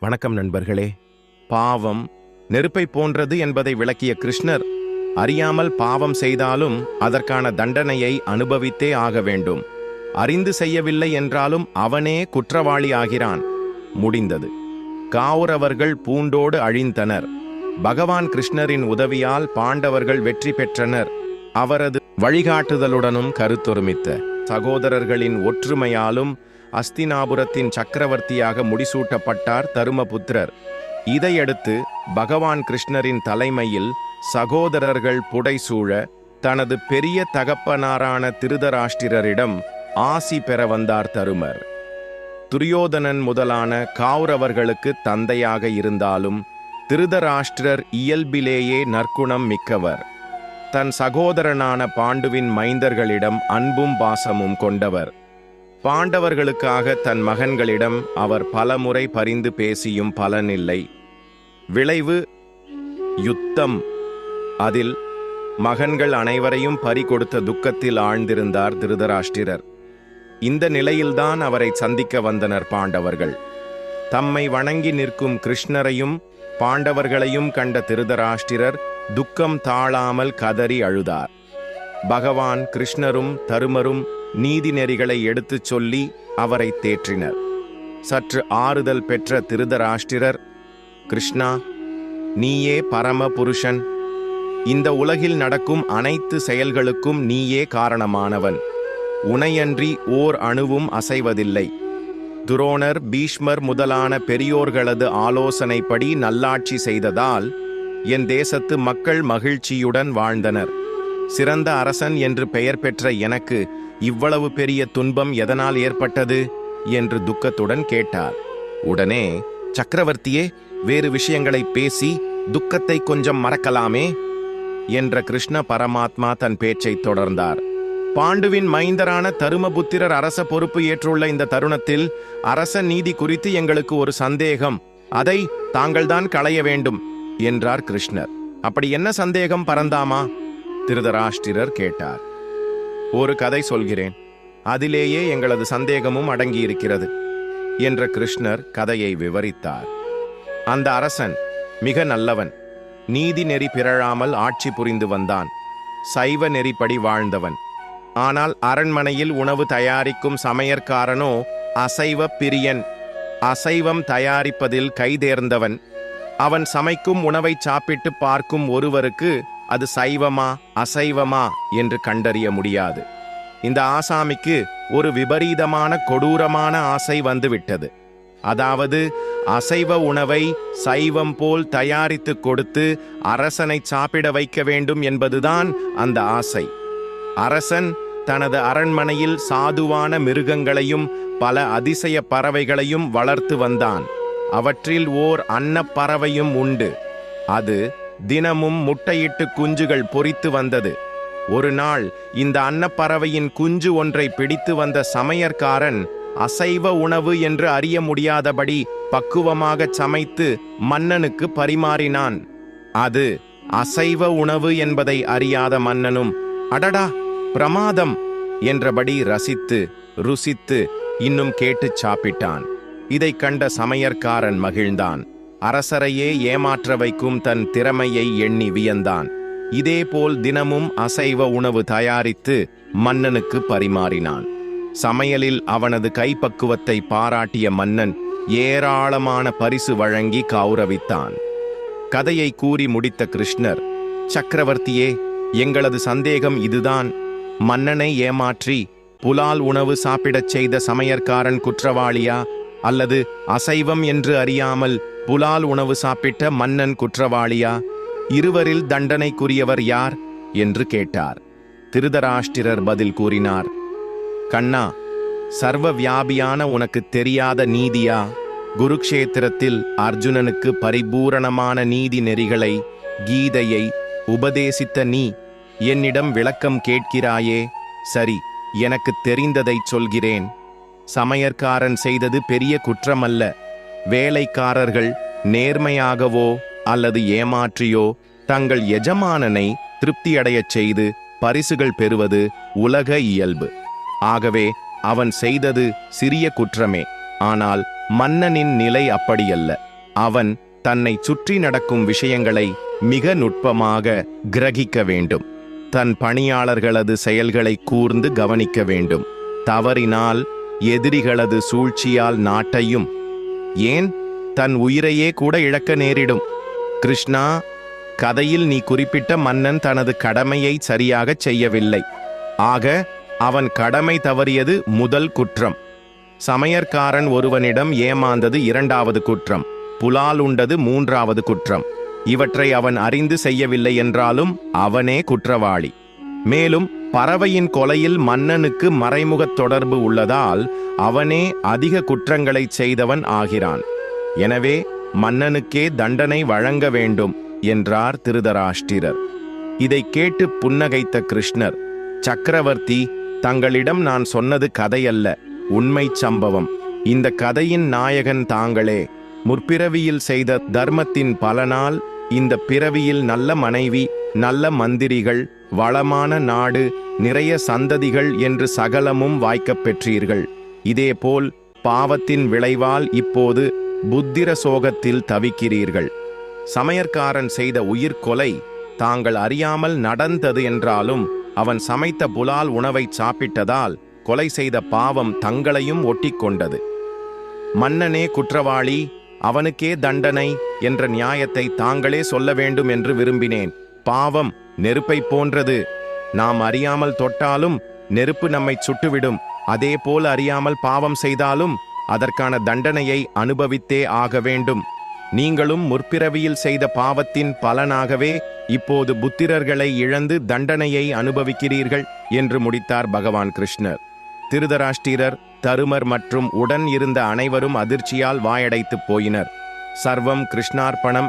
வணக்கம் நண்பர்களே. பாவம் நெருப்பை போன்றது என்பதை விளக்கிய கிருஷ்ணர் அறியாமல் பாவம் செய்தாலும் அதற்கான தண்டனையை அனுபவித்தே ஆக வேண்டும். அறிந்து செய்யவில்லை என்றாலும் அவனே குற்றவாளி ஆகிறான். முடிந்தது. காவுரவர்கள் பூண்டோடு அழிந்தனர். பகவான் கிருஷ்ணரின் உதவியால் பாண்டவர்கள் வெற்றி பெற்றனர். அவரது வழிகாட்டுதலுடனும் கருத்தொருமித்த சகோதரர்களின் ஒற்றுமையாலும் அஸ்தினாபுரத்தின் சக்கரவர்த்தியாக முடிசூட்டப்பட்டார் தருமபுத்திரர். இதையடுத்து பகவான் கிருஷ்ணரின் தலைமையில் சகோதரர்கள் புடைசூழ தனது பெரிய தகப்பனாரான திருதராஷ்டிரரிடம் ஆசி பெற வந்தார் தருமர். துரியோதனன் முதலான காவுரவர்களுக்கு தந்தையாக இருந்தாலும் திருதராஷ்டிரர் இயல்பிலேயே நற்குணம் மிக்கவர். தன் சகோதரனான பாண்டுவின் மைந்தர்களிடம் அன்பும் பாசமும் கொண்டவர். பாண்டவர்களுக்காக தன் மகன்களிடம் அவர் பலமுறை பரிந்து பேசியும் பலனில்லை விளைவு யுத்தம். அதில் மகன்கள் அனைவரையும் பறிகொடுத்த துக்கத்தில் ஆழ்ந்திருந்தார் திருதராஷ்டிரர். இந்த நிலையில்தான் அவரை சந்திக்க வந்தனர் பாண்டவர்கள். தம்மை வணங்கி நிற்கும் கிருஷ்ணரையும் பாண்டவர்களையும் கண்ட திருதராஷ்டிரர் துக்கம் தாழாமல் கதறி அழுதார். பகவான் கிருஷ்ணரும் தருமரும் நீதி நெறிகளை எடுத்துச் சொல்லி அவரை தேற்றினர். சற்று ஆறுதல் பெற்ற திருதராஷ்டிரர் கிருஷ்ணா நீயே பரம புருஷன் இந்த உலகில் நடக்கும் அனைத்து செயல்களுக்கும் நீயே காரணமானவன். உனையன்றி ஓர் அணுவும் அசைவதில்லை. துரோணர் பீஷ்மர் முதலான பெரியோர்களது ஆலோசனைப்படி நல்லாட்சி செய்ததால் என் தேசத்து மக்கள் மகிழ்ச்சியுடன் வாழ்ந்தனர். சிறந்த அரசன் என்று பெயர் பெற்ற எனக்கு இவ்வளவு பெரிய துன்பம் எதனால் ஏற்பட்டது? என்று துக்கத்துடன் கேட்டார். உடனே சக்கரவர்த்தியே வேறு விஷயங்களை பேசி துக்கத்தை கொஞ்சம் மறக்கலாமே? என்ற கிருஷ்ண பரமாத்மா தன் பேச்சை தொடர்ந்தார். பாண்டுவின் மைந்தரான தருமபுத்திரர் அரச பொறுப்பு ஏற்றுள்ள இந்த தருணத்தில் அரச நீதி குறித்து எங்களுக்கு ஒரு சந்தேகம். அதை தாங்கள்தான் களைய வேண்டும் என்றார் கிருஷ்ணர். அப்படி என்ன சந்தேகம் பரந்தாமா? திருதராஷ்டிரர் கேட்டார். ஒரு கதை சொல்கிறேன். அதிலேயே எங்களது சந்தேகமும் அடங்கியிருக்கிறது என்ற கிருஷ்ணர் கதையை விவரித்தார். அந்த அரசன் மிக நல்லவன் நீதி நெறி பிறழாமல் ஆட்சி புரிந்து வந்தான் சைவ நெறிப்படி வாழ்ந்தவன். ஆனால் அரண்மனையில் உணவு தயாரிக்கும் சமையற்காரனோ அசைவ பிரியன் அசைவம் தயாரிப்பதில் கைதேர்ந்தவன். அவன் சமைக்கும் உணவை சாப்பிட்டு பார்க்கும் ஒருவருக்கு அது சைவமா அசைவமா என்று கண்டறிய முடியாது. இந்த ஆசாமிக்கு ஒரு விபரீதமான கொடூரமான ஆசை வந்துவிட்டது. அதாவது அசைவ உணவை சைவம் போல் தயாரித்து கொடுத்து அரசனை சாப்பிட வைக்க வேண்டும் என்பதுதான் அந்த ஆசை. அரசன் தனது அரண்மனையில் சாதுவான மிருகங்களையும் பல அதிசய பறவைகளையும் வளர்த்து வந்தான். அவற்றில் ஓர் அன்னப்பறவையும் உண்டு. அது தினமும் முட்டையிட்டு குஞ்சுகள் பொறித்து வந்தது. ஒரு நாள் இந்த அன்னப்பறவையின் குஞ்சு ஒன்றை பிடித்து வந்த சமையற்காரன் அசைவ உணவு என்று அறிய முடியாதபடி பக்குவமாகச் சமைத்து மன்னனுக்கு பரிமாறினான். அது அசைவ உணவு என்பதை அறியாத மன்னனும் அடடா பிரமாதம்! என்றபடி ரசித்து ருசித்து இன்னும் கேட்டுச் சாப்பிட்டான். இதைக் கண்ட சமையற்காரன் மகிழ்ந்தான். அரசரையே ஏமாற்ற வைக்கும் தன் திறமையை எண்ணி வியந்தான். இதேபோல் தினமும் அசைவ உணவு தயாரித்து மன்னனுக்கு பரிமாறினான். சமையலில் அவனது கைப்பக்குவத்தை பாராட்டிய மன்னன் ஏராளமான பரிசு வழங்கி கௌரவித்தான். கதையை கூறி முடித்த கிருஷ்ணர் சக்கரவர்த்தியே எங்களது சந்தேகம் இதுதான். மன்னனை ஏமாற்றி புலால் உணவு சாப்பிடச் செய்த சமையற்காரன் குற்றவாளியா? அல்லது அசைவம் என்று அறியாமல் புலால் உணவு சாப்பிட்ட மன்னன் குற்றவாளியா? இருவரில் தண்டனைக்குரியவர் யார்? என்று கேட்டார். திருதராஷ்டிரர் பதில் கூறினார். கண்ணா சர்வ வியாபியான உனக்கு தெரியாத நீதியா? குருக்ஷேத்திரத்தில் அர்ஜுனனுக்கு பரிபூரணமான நீதி நெறிகளை கீதையை உபதேசித்த நீ என்னிடம் விளக்கம் கேட்கிறாயே? சரி எனக்கு தெரிந்ததைச் சொல்கிறேன். சமையற்காரன் செய்தது பெரிய குற்றமல்ல. வேலைக்காரர்கள் நேர்மையாகவோ அல்லது ஏமாற்றியோ தங்கள் எஜமானனை திருப்தியடையச் செய்து பரிசுகள் பெறுவது உலக இயல்பு. ஆகவே அவன் செய்தது சிறிய குற்றமே ஆனால் மன்னனின் நிலை அப்படியல்ல. அவன் தன்னை சுற்றி நடக்கும் விஷயங்களை மிக நுட்பமாக கிரகிக்க வேண்டும். தன் பணியாளர்களது செயல்களை கூர்ந்து கவனிக்க வேண்டும். தவறினால் எதிரிகளது சூழ்ச்சியால் நாட்டையும் ஏன் தன் உயிரையே கூட இழக்க நேரிடும்? கிருஷ்ணா கதையில் நீ குறிப்பிட்ட மன்னன் தனது கடமையை சரியாகச் செய்யவில்லை. ஆக அவன் கடமை தவறியது முதல் குற்றம். சமையற்காரன் ஒருவனிடம் ஏமாந்தது இரண்டாவது குற்றம். புலால் உண்டது மூன்றாவது குற்றம். இவற்றை அவன் அறிந்து செய்யவில்லை என்றாலும் அவனே குற்றவாளி. மேலும் பறவையின் கொலையில் மன்னனுக்கு மறைமுக தொடர்பு உள்ளதால் அவனே அதிக குற்றங்களைச் செய்தவன் ஆகிறான். எனவே மன்னனுக்கே தண்டனை வழங்க வேண்டும் என்றார் திருதராஷ்டிரர். இதை கேட்டு புன்னகைத்த கிருஷ்ணர் சக்கரவர்த்தி தங்களிடம் நான் சொன்னது கதையல்ல உண்மை சம்பவம். இந்த கதையின் நாயகன் தாங்களே. முற்பிறவியில் செய்த தர்மத்தின் பலனால் இந்த பிறவியில் நல்ல மனைவி நல்ல மந்திரிகள் வளமான நாடு நிறைய சந்ததிகள் என்று சகலமும் வாய்க்கப் பெற்றீர்கள். இதேபோல் பாவத்தின் விளைவால் இப்போது புத்திர சோகத்தில் தவிக்கிறீர்கள். சமையற்காரன் செய்த உயிர்கொலை தாங்கள் அறியாமல் நடந்தது என்றாலும் அவன் சமைத்த புலால் உணவை சாப்பிட்டதால் கொலை செய்த பாவம் தங்களையும் ஒட்டிக்கொண்டது. மன்னனே குற்றவாளி அவனுக்கே தண்டனை என்ற நியாயத்தை தாங்களே சொல்ல வேண்டும் என்று விரும்பினேன். பாவம் நெருப்பை போன்றது. நாம் அறியாமல் தொட்டாலும் நெருப்பு நம்மை சுட்டுவிடும். அதேபோல் அறியாமல் பாவம் செய்தாலும் அதற்கான தண்டனையை அனுபவித்தே ஆக வேண்டும். நீங்களும் முற்பிறவியில் செய்த பாவத்தின் பலனாகவே இப்போது புத்திரர்களை இழந்து தண்டனையை அனுபவிக்கிறீர்கள் என்று முடித்தார் பகவான் கிருஷ்ணர். திருதராஷ்டிரர் தருமர் மற்றும் உடன் இருந்த அனைவரும் அதிர்ச்சியால் வாயடைத்துப் போயினர். சர்வம் கிருஷ்ணார்ப்பணம்